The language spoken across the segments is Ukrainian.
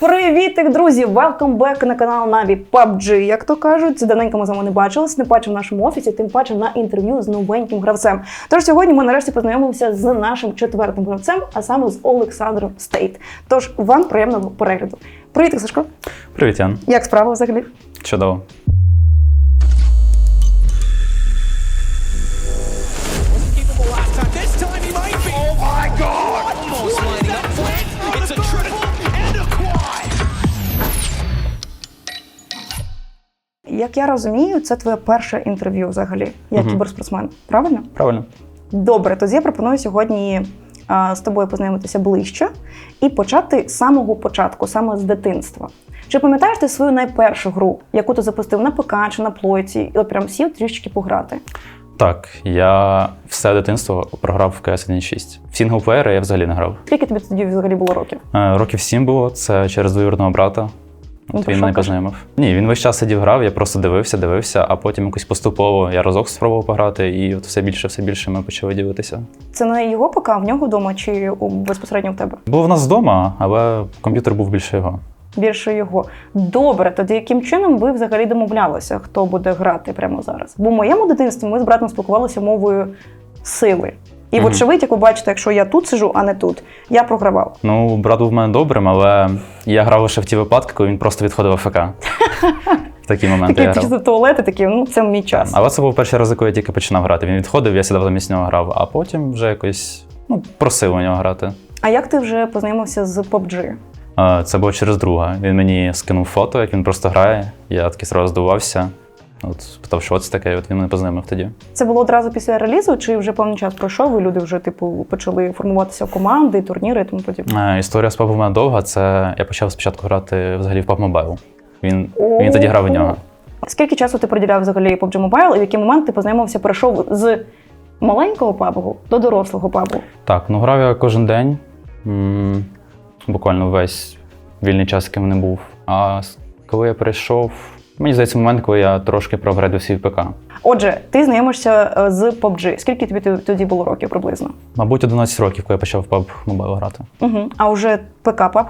Привітик, друзі! Welcome back на канал Наві PUBG. Як то кажуть, давненько ми з вами не бачились, не бачив в нашому офісі, тим паче на інтерв'ю з новеньким гравцем. Тож сьогодні ми нарешті познайомилися з нашим четвертим гравцем, а саме з Олександром Стейт. Тож вам приємного перегляду. Привіт, Сашко! Привіт, Ян. Як справа взагалі? Чудово. Як я розумію, це твоє перше інтерв'ю взагалі як Мгм. кіберспортсмен. Правильно? Правильно. Добре, тоді я пропоную сьогодні а, з тобою познайомитися ближче і почати з самого початку, саме з дитинства. Чи пам'ятаєш ти свою найпершу гру, яку ти запустив на ПК чи на плойці, і от прям сів трішечки пограти? Так, я все дитинство програв в CS 1.6. В сінглплеєри я взагалі не грав. Скільки тобі тоді взагалі було років? Е, Років 7 було, це через двоюродного брата. Ну, От він мене познайомив. Ні, він весь час сидів грав, я просто дивився, дивився, а потім якось поступово я разок спробував пограти, і от все більше, все більше ми почали дивитися. Це на його ПК, в нього вдома чи у, безпосередньо в тебе? Був в нас вдома, але комп'ютер був більше його. Більше його. Добре, тоді яким чином ви взагалі домовлялися, хто буде грати прямо зараз? Бо в моєму дитинстві ми з братом спілкувалися мовою сили. І, вочевидь, як ви бачите, якщо я тут сиджу, а не тут, я програвав. Ну, брат був в мене добрим, але я грав лише в ті випадки, коли він просто відходив АФК. В такі моменти Такі я грав. чисто туалети, такі, ну це мій час. Але це був перший раз, коли я тільки починав грати. Він відходив, я сідав замість нього грав, а потім вже якось ну, просив у нього грати. А як ти вже познайомився з PUBG? Е, Це було через друга. Він мені скинув фото, як він просто грає. Я такий сразу здивувався. От спитав, що це таке, і от він мене познайомив тоді. Це було одразу після релізу, чи вже певний час пройшов, і люди вже типу почали формуватися в команди, турніри і тому подібне? Е, Історія з PUBG в мене довга. Це я почав спочатку грати взагалі в PUBG Mobile. Він, О. він тоді грав у нього. Скільки часу ти приділяв взагалі PUBG Mobile, і в який момент ти познайомився, перейшов з маленького пабгу до дорослого пабгу? Так, ну грав я кожен день. М, Буквально весь вільний час, який мене був. А коли я прийшов, мені здається, момент, коли я трошки проапгрейдив свій ПК. Отже, ти знайомишся е, з PUBG. Скільки тобі тоді було років приблизно? Мабуть, 11 років, коли я почав в PUBG Mobile грати. Угу. А вже ПК PUBG?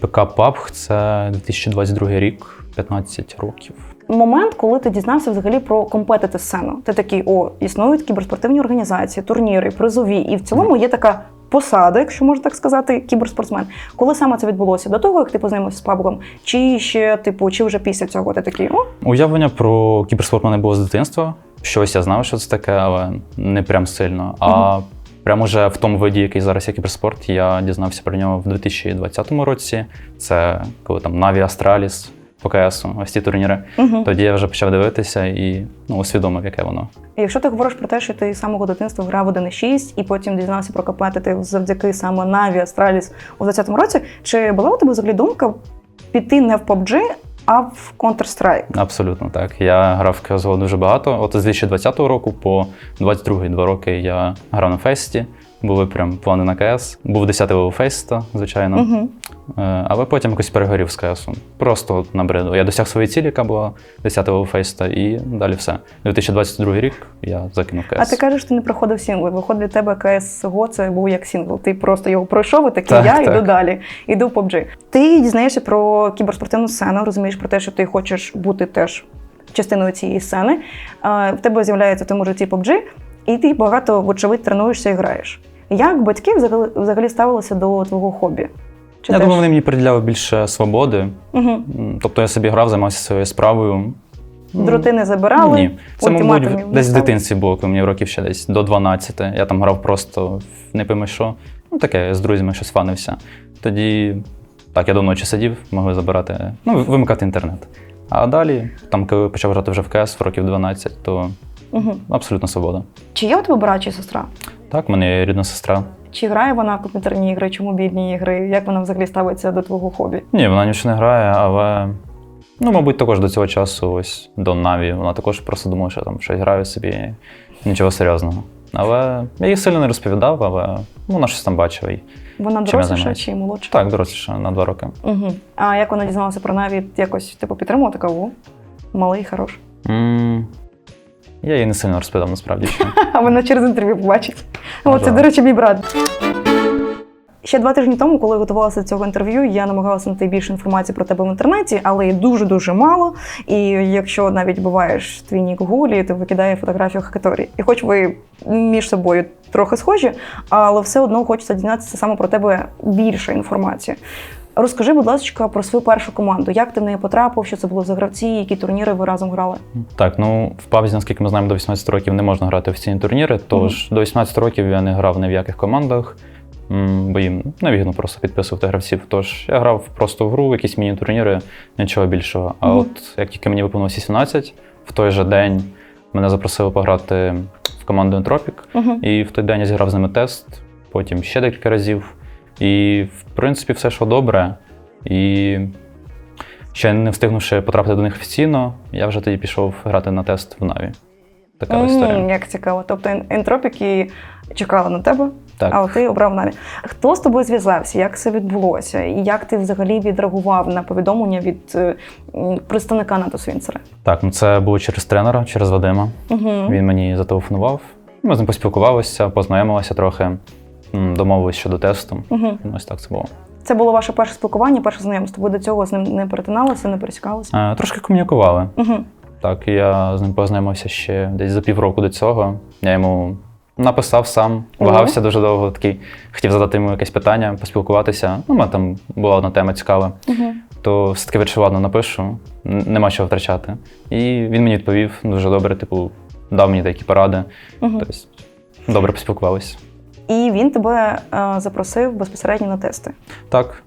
ПК PUBG – це 2022 рік, 15 років. Момент, коли ти дізнався взагалі про компетити сцену. Ти такий, о, існують кіберспортивні організації, турніри, призові, і в цілому є така посада, якщо можна так сказати, кіберспортсмен. Коли саме це відбулося? До того, як ти познайомився з пабгом? Чи ще, типу, чи вже після цього ти такий, о, Уявлення про кіберспорт мене було з дитинства. Щось я знав, що це таке, але не прям сильно. А прямо вже в тому виді, який зараз є кіберспорт, я дізнався про нього в 2020 році. Це коли там Na'Vi Astralis по ось ці турніри. Угу. Тоді я вже почав дивитися і ну, усвідомив, яке воно. Якщо ти говориш про те, що ти з самого дитинства грав в 1.6 і потім дізнався про компетитив завдяки саме Na'Vi, Astralis у 20-му році, чи була у тебе взагалі думка піти не в PUBG, а в Counter-Strike? Абсолютно так. Я грав в CSGO дуже багато. От з 2020 року по 22 два роки я грав на фесті. Були прям плани на КС. Був 10 левел феста, звичайно. Угу. Е, Але потім якось перегорів з КСу. Просто от набридло. Я досяг своєї цілі, яка була 10 левел феста, і далі все. 2022 рік я закинув КС. А ти кажеш, ти не проходив сінгли. Виходить, для тебе CSGO це був як сінгл. Ти просто його пройшов і такий, Так, я так. йду далі, йду в PUBG. Ти дізнаєшся про кіберспортивну сцену, розумієш про те, що ти хочеш бути теж частиною цієї сцени. В тебе з'являється в тому житті PUBG, і ти багато, вочевидь, тренуєшся і граєш. Як батьки взагалі, взагалі ставилися до твого хобі? Чи я теж- думаю, вони мені приділяли більше свободи. Угу. Тобто я собі грав, займався своєю справою. Дроти не забирали. Ні. Це, мабуть, не десь в дитинстві було, коли мені років ще десь до 12. Я там грав просто не пойми що. Ну, таке, з друзями щось фанився. Тоді, так, я до ночі сидів, могли забирати, ну, вимикати інтернет. А далі, там, коли почав грати вже в КС в років 12, то Угу. абсолютно свобода. Чи є у тебе брат чи сестра? Так, в мене є рідна сестра. Чи грає вона в комп'ютерні ігри, чи мобільні ігри? Як вона взагалі ставиться до твого хобі? Ні, вона нічого не грає, але. Ну, мабуть, також до цього часу, ось до Наві, вона також просто думала, що там щось граю собі, нічого серйозного. Але я їй сильно не розповідав, але ну, вона щось там бачила. І... Вона доросліша чи молодша? Так, доросліша на два роки. Угу. А як вона дізналася про Наві, якось типу підтримувала така, о, малий, хорош. м Я їй не сильно розповідав насправді. Що. А вона через інтерв'ю побачить. О, це, Можливо. до речі, мій брат. Ще два тижні тому, коли готувалася до цього інтерв'ю, я намагалася знайти більше інформації про тебе в інтернеті, але її дуже дуже мало. І якщо навіть буваєш твій нік в гуглі, то викидає фотографію Хакаторі. І хоч ви між собою трохи схожі, але все одно хочеться дізнатися саме про тебе більше інформації. Розкажи, будь ласка, про свою першу команду. Як ти в неї потрапив? Що це було за гравці? Які турніри ви разом грали? Так, ну в пабзі, наскільки ми знаємо, до 18 років не можна грати офіційні турніри, тож до 18 років я не грав ні в яких командах, бо їм невигідно просто підписувати гравців. Тож я грав просто в гру, якісь міні-турніри, нічого більшого. А Мгм. от як тільки мені виповнилося 18, в той же день мене запросили пограти в команду Entropik, Угу. і в той день я зіграв з ними тест, потім ще декілька разів. І, в принципі, все йшло добре. І ще не встигнувши потрапити до них офіційно, я вже тоді пішов грати на тест в Наві. Така історія. Як цікаво. Тобто ентропіки чекали на тебе, Так. а ти обрав Наві. Хто з тобою зв'язався? Як це відбулося? І як ти взагалі відреагував на повідомлення від е, представника НАТО Свінцера? Так, ну це було через тренера, через Вадима. Угу. Він мені зателефонував. Ми з ним поспілкувалися, познайомилися трохи, домовились щодо тесту. Угу. Ось так це було. Це було ваше перше спілкування, перше знайомство. Ви до цього з ним не перетиналися, не пересікалися? Е, Трошки комунікували. Угу. Так, я з ним познайомився ще десь за півроку до цього. Я йому написав сам, вагався дуже довго. Такий хотів задати йому якесь питання, поспілкуватися. Ну, у мене там була одна тема цікава. Угу. То все-таки вирішив, ладно, напишу, нема чого втрачати. І він мені відповів дуже добре, типу, дав мені деякі поради. Угу. Тобто, добре поспілкувалися. І він тебе е, запросив безпосередньо на тести. Так,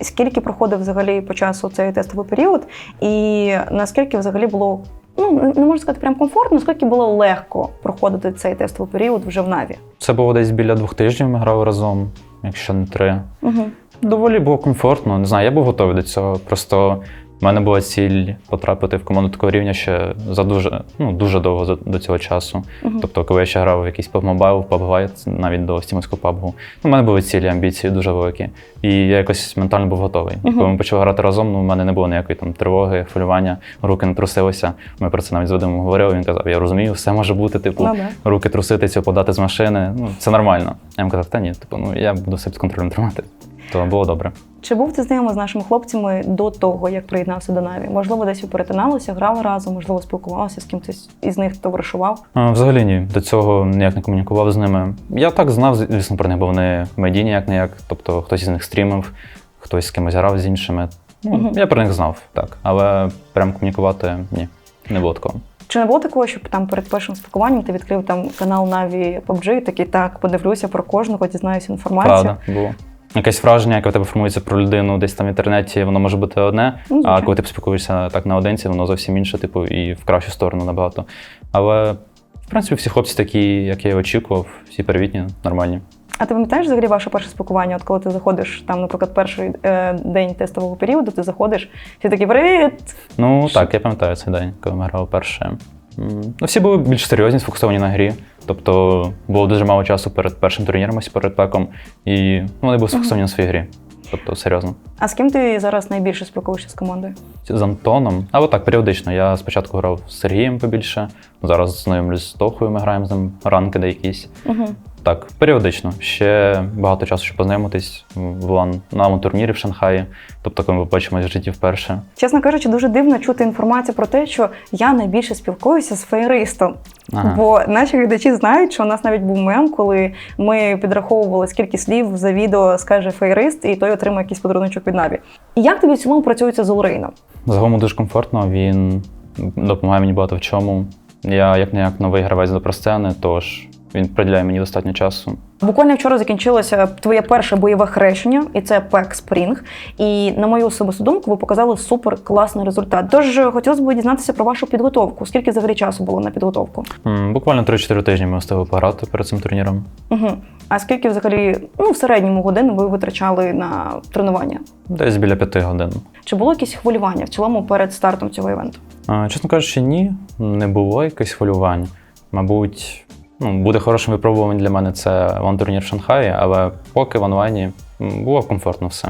Скільки проходив взагалі по часу цей тестовий період, і наскільки взагалі було ну не можу сказати прям комфортно, наскільки було легко проходити цей тестовий період вже в Наві? це було десь біля двох тижнів. Ми грали разом, якщо не три. Угу. Доволі було комфортно. Не знаю, я був готовий до цього. Просто в мене була ціль потрапити в команду такого рівня ще за дуже, ну, дуже довго до цього часу. Мгм. Тобто, коли я ще грав в якийсь PUBG Mobile, в PUBG навіть до стімовського PUBG, ну, у мене були цілі, амбіції дуже великі. І я якось ментально був готовий. І Мгм. коли ми почали грати разом, ну, у мене не було ніякої там тривоги, хвилювання, руки не трусилися. Ми про це навіть з Вадимом говорили. Він казав, я розумію, все може бути, типу, Ну, да. руки труситися, подати з машини. Ну, це нормально. Я йому казав, та ні, типу, ну я буду все під контролем тримати. То було добре. Чи був ти знайомий з нашими хлопцями до того, як приєднався до Наві? Можливо, десь ви перетиналися, грали разом, можливо, спілкувалися з кимось із них товаришував. А, Взагалі ні, до цього ніяк не комунікував з ними. Я так знав, звісно, про них, бо вони в медії ніяк не як. Тобто хтось із них стрімив, хтось з кимось грав з іншими. Ну, Мгм. Я про них знав, так. Але прям комунікувати ні, не було такого. Чи не було такого, щоб там перед першим спілкуванням ти відкрив там канал Наві PUBG, і такий так, подивлюся про кожного, дізнаюся інформацію? Правда, було. Якесь враження, яке в тебе формується про людину десь там в інтернеті, воно може бути одне, Ну, а коли ти спілкуєшся так наодинці, воно зовсім інше, типу, і в кращу сторону набагато. Але, в принципі, всі хлопці такі, як я і очікував, всі привітні, нормальні. А ти пам'ятаєш взагалі ваше перше спілкування? От коли ти заходиш там, наприклад, перший е, день тестового періоду, ти заходиш, всі такі привіт! Ну так, я пам'ятаю цей день, коли ми грали перше. Ну, всі були більш серйозні, сфокусовані на грі. Тобто було дуже мало часу перед першим турніром, ось перед пеком, і ну, вони були сфокусовані на своїй грі. Тобто, серйозно. А з ким ти зараз найбільше спілкуєшся з командою? З Антоном. Або так, періодично. Я спочатку грав з Сергієм побільше, зараз знайомлюсь з Тохою, ми граємо з ним ранки де якісь. Угу. Так, періодично. Ще багато часу, щоб познайомитись лан на турнірі в Шанхаї. Тобто, коли ми побачимось в житті вперше. Чесно кажучи, дуже дивно чути інформацію про те, що я найбільше спілкуюся з фейристом. Ага. Бо наші глядачі знають, що у нас навіть був мем, коли ми підраховували, скільки слів за відео скаже фейрист, і той отримає якийсь подаруночок від Наві. І як тобі в цілому працюється з Олрейном? Загалом дуже комфортно, він допомагає мені багато в чому. Я як не як новий гравець до просцени, тож він приділяє мені достатньо часу. Буквально вчора закінчилося твоє перше бойове хрещення, і це Пек Спрінг. І на мою особисту думку, ви показали супер класний результат. Тож е, хотілося б дізнатися про вашу підготовку. Скільки взагалі часу було на підготовку? М, Буквально 3-4 тижні ми встигли пограти перед цим турніром. Угу. А скільки взагалі ну в середньому годин ви витрачали на тренування? Десь біля 5 годин. Чи було якісь хвилювання в цілому перед стартом цього івенту? А, Чесно кажучи, ні, не було якихось хвилювань. Мабуть, ну, буде хорошим випробуванням для мене це ван-турнір в Шанхаї, але поки в онлайні було комфортно все.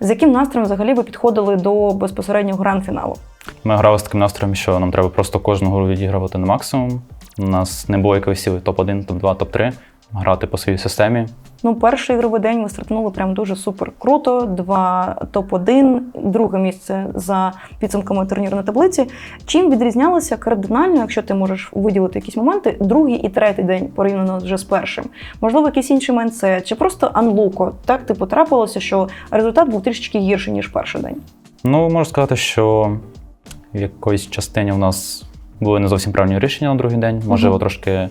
З яким настроєм взагалі ви підходили до безпосереднього гранд-фіналу? Ми грали з таким настроєм, що нам треба просто кожну гру відігравати на максимум. У нас не було якоїсь сили топ-1, топ-2, топ-3. Грати по своїй системі Ну, перший ігровий день ви стартнули прям дуже супер круто. Два топ-1, друге місце за підсумками турнірної таблиці. Чим відрізнялося кардинально, якщо ти можеш виділити якісь моменти, другий і третій день порівняно вже з першим? Можливо, якийсь інший майндсет, чи просто анлуко? Так типу трапилося, що результат був трішечки гірший, ніж перший день. Ну, можу сказати, що в якоїсь частині в нас були не зовсім правильні рішення на другий день. Можливо, Мгм. трошки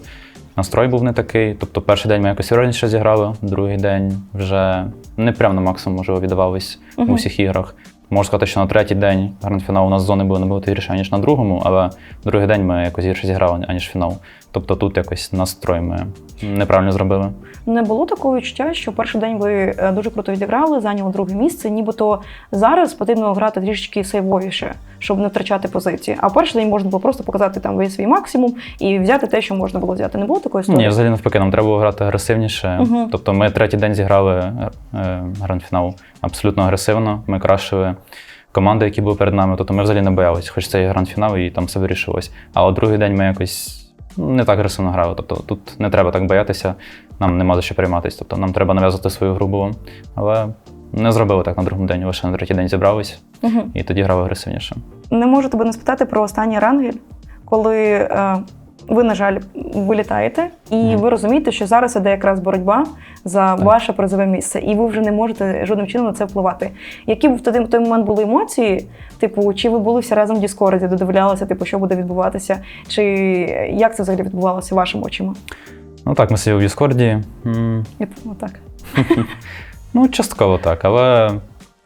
настрой був не такий. Тобто, перший день ми якось іронніше зіграли, другий день вже не прямо на максимум можливо, віддавались Мгм. у всіх іграх. Можу сказати, що на третій день гранд-фінал у нас зони були набагато гірше, ніж на другому, але другий день ми якось гірше зіграли, аніж фінал. Тобто тут якось настрой ми неправильно зробили. Не було такого відчуття, що перший день ви е, дуже круто відіграли, зайняли друге місце. Нібито зараз потрібно грати трішечки сейвовіше, щоб не втрачати позиції. А перший день можна було просто показати там весь свій максимум і взяти те, що можна було взяти. Не було такої історії? Ні, взагалі навпаки, нам треба було грати агресивніше. Мгм. Тобто ми третій день зіграли е, гранд-фінал абсолютно агресивно. Ми кращили команди, які були перед нами. Тобто ми взагалі не боялись, хоч це і гранд-фінал, і там все вирішилось. А от другий день ми якось не так агресивно грали. Тобто тут не треба так боятися, нам нема за що прийматися. Тобто нам треба нав'язати свою гру було. Але не зробили так на другому день, лише на третій день зібрались і тоді грали агресивніше. Не можу тебе не спитати про останній рангель, коли е, ви, на жаль, вилітаєте, і Мгм. ви розумієте, що зараз іде якраз боротьба за Так. ваше призове місце, і ви вже не можете жодним чином на це впливати. Які в тоді в той момент були емоції? Типу, чи ви були всі разом в Діскорді, додивлялися, типу, що буде відбуватися? Чи як це взагалі відбувалося вашими очима? Ну так, ми сиділи в Діскорді. Я ну, так. Ну, частково так, але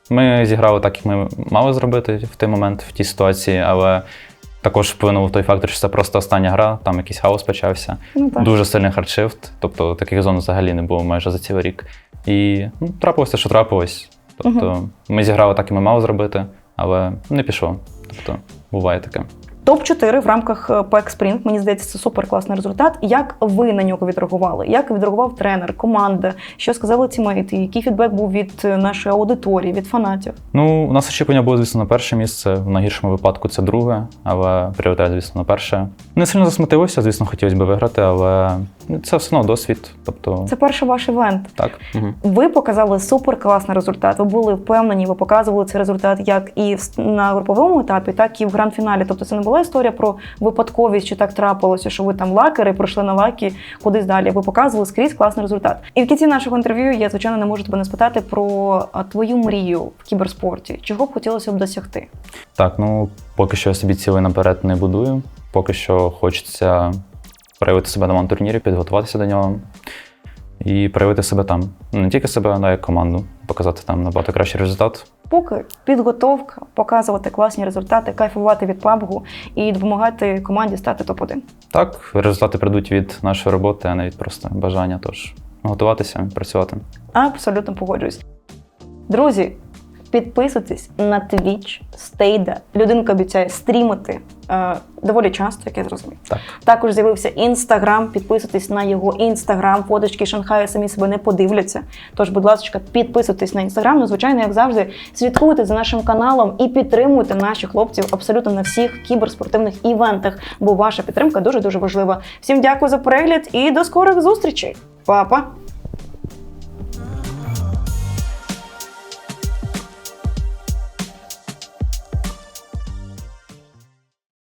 ми зіграли так, як ми мали зробити в той момент, в тій ситуації, але також вплинув той фактор, що це просто остання гра, там якийсь хаос почався. Ну, так. Дуже сильний хардшифт, тобто таких зон взагалі не було майже за цілий рік. І ну, трапилося, що трапилось. Тобто ми зіграли так, як ми мали зробити, але не пішло. Тобто буває таке. Топ-4 в рамках Пек PEC Spring, мені здається, це супер класний результат. Як ви на нього відреагували? Як відреагував тренер, команда? Що сказали тімейти? Який фідбек був від е, нашої аудиторії, від фанатів? Ну, у нас очікування було, звісно, на перше місце. В найгіршому випадку це друге, але пріоритет, звісно, на перше. Не сильно засмутилося, звісно, хотілося б виграти, але це все одно досвід. Тобто, Це перший ваш івент. так. Угу. Ви показали супер класний результат. Ви були впевнені, ви показували цей результат як і на груповому етапі, так і в гранд-фіналі. Тобто це не була історія про випадковість, чи так трапилося, що ви там лакери пройшли на лакі кудись далі. Ви показували скрізь класний результат. І в кінці нашого інтерв'ю я звичайно не можу тебе не спитати про твою мрію в кіберспорті. Чого б хотілося б досягти? Так, ну поки що я собі цілий наперед не будую. Поки що хочеться проявити себе на моєму турнірі, підготуватися до нього і проявити себе там. Ну, Не тільки себе, але й команду, показати там набагато кращий результат. Поки підготовка, показувати класні результати, кайфувати від пабгу і допомагати команді стати топ-1. Так, результати прийдуть від нашої роботи, а не від просто бажання. Тож готуватися, працювати. Абсолютно погоджуюсь. Друзі, підписуйтесь на Twitch Стейда. Людинка обіцяє стрімити е, доволі часто, як я зрозумів. Так. Також з'явився інстаграм. Підписуйтесь на його інстаграм. Фоточки Шанхаю самі себе не подивляться. Тож, будь ласка, підписуйтесь на інстаграм. Ну, звичайно, як завжди, слідкуйте за нашим каналом і підтримуйте наших хлопців абсолютно на всіх кіберспортивних івентах, бо ваша підтримка дуже дуже важлива. Всім дякую за перегляд і до скорих зустрічей. Па-па!